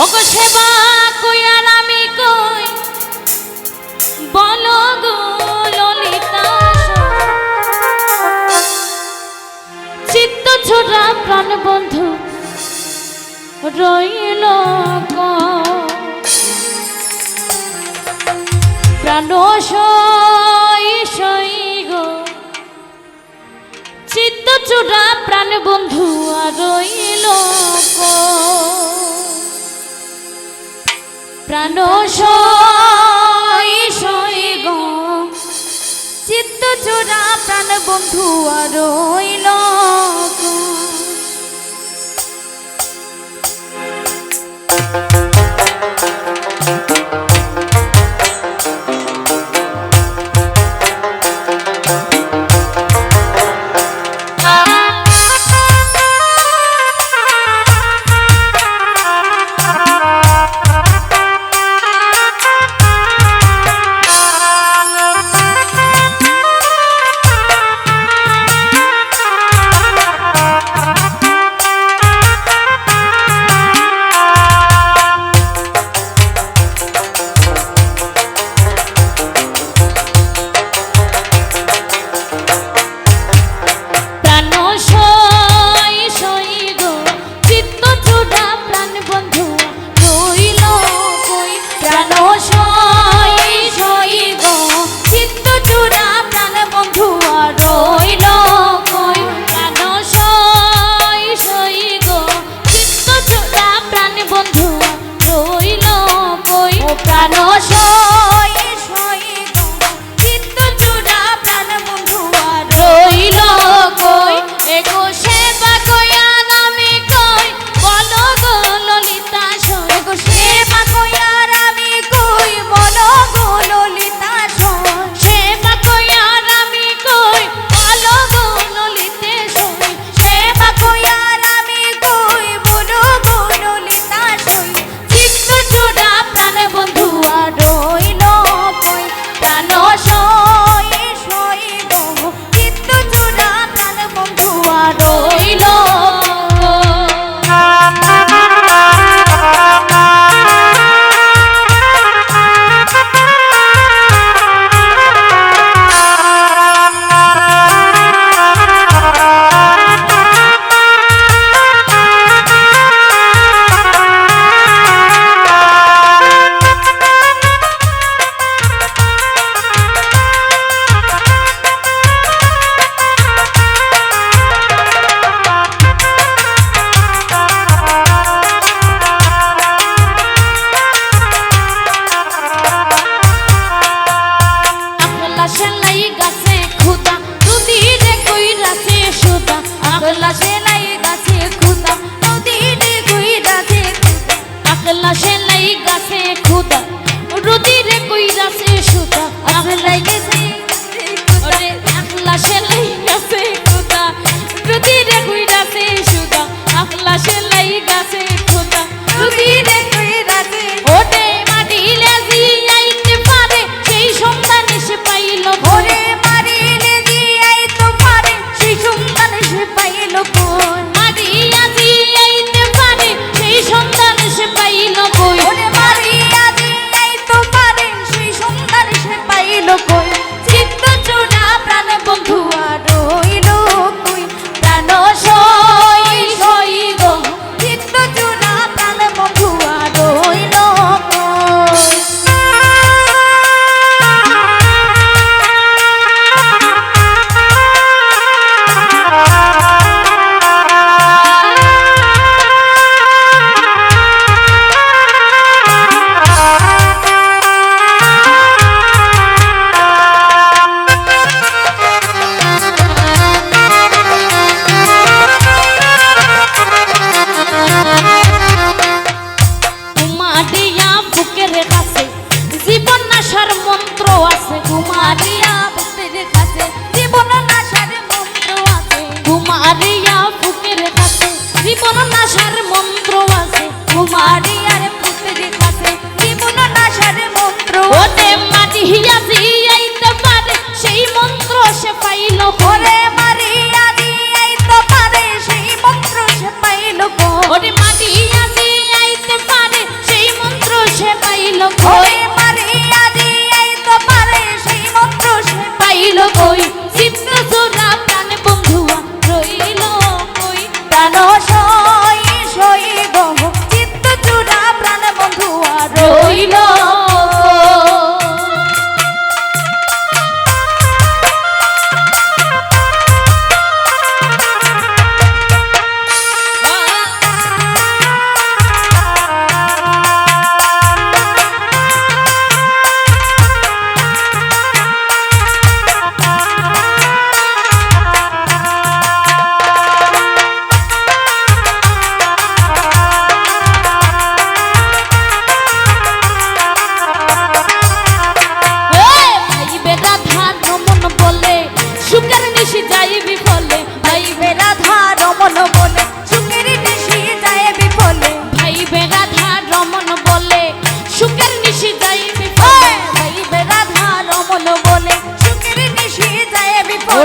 ওগো সেবা কইয়ার আমি কই? বলো গো ললিতা চিত্ত ছোড়া প্রাণ বন্ধু রইল প্রাণ সই সই গো। চিত্ত চূড়া প্রাণ বন্ধু আর রইল প্রাণ চিত্ত চোরা প্রাণ বন্ধু আর রইল।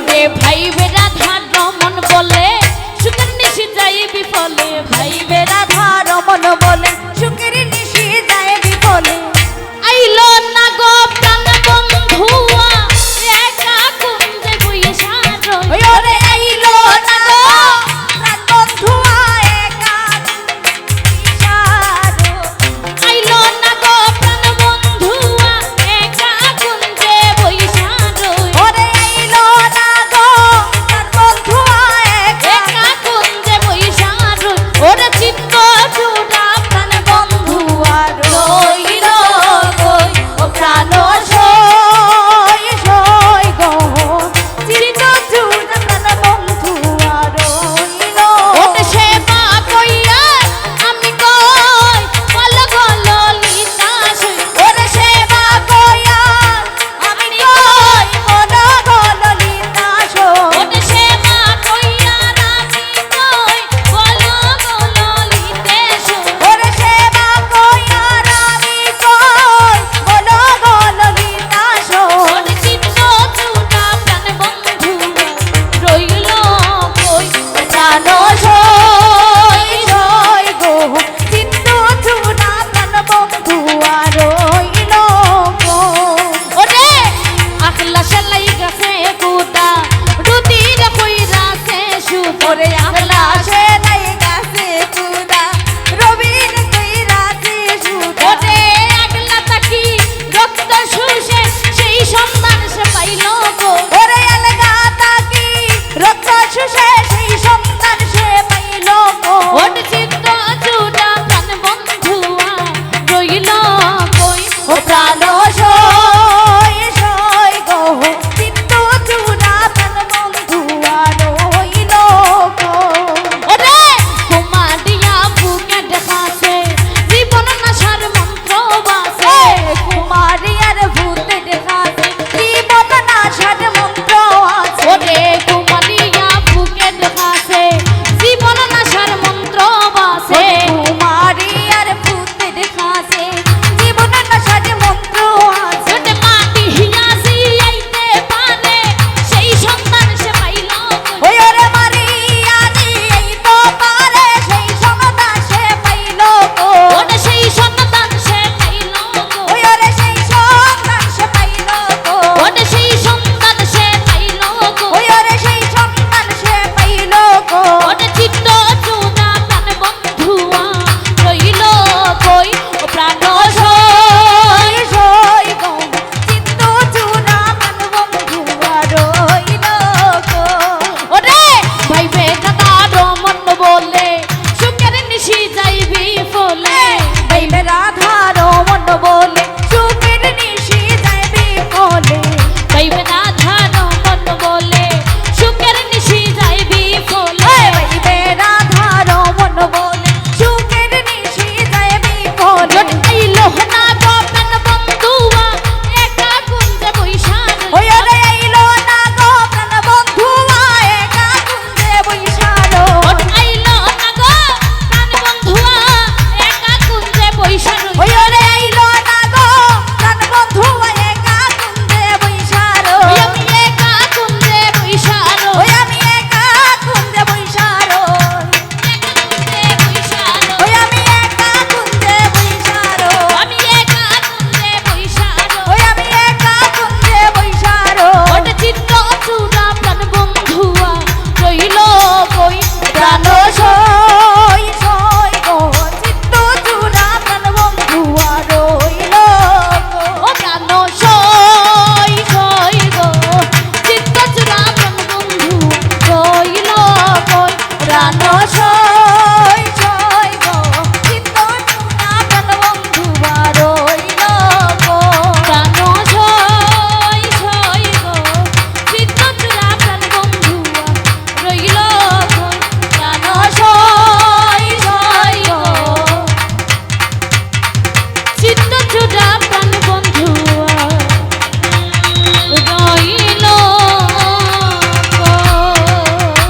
রে ভাই বেরাধা রমন বলে সুন্দর নিশি যাই বিফলে ভাই বেরাধা রমন বলে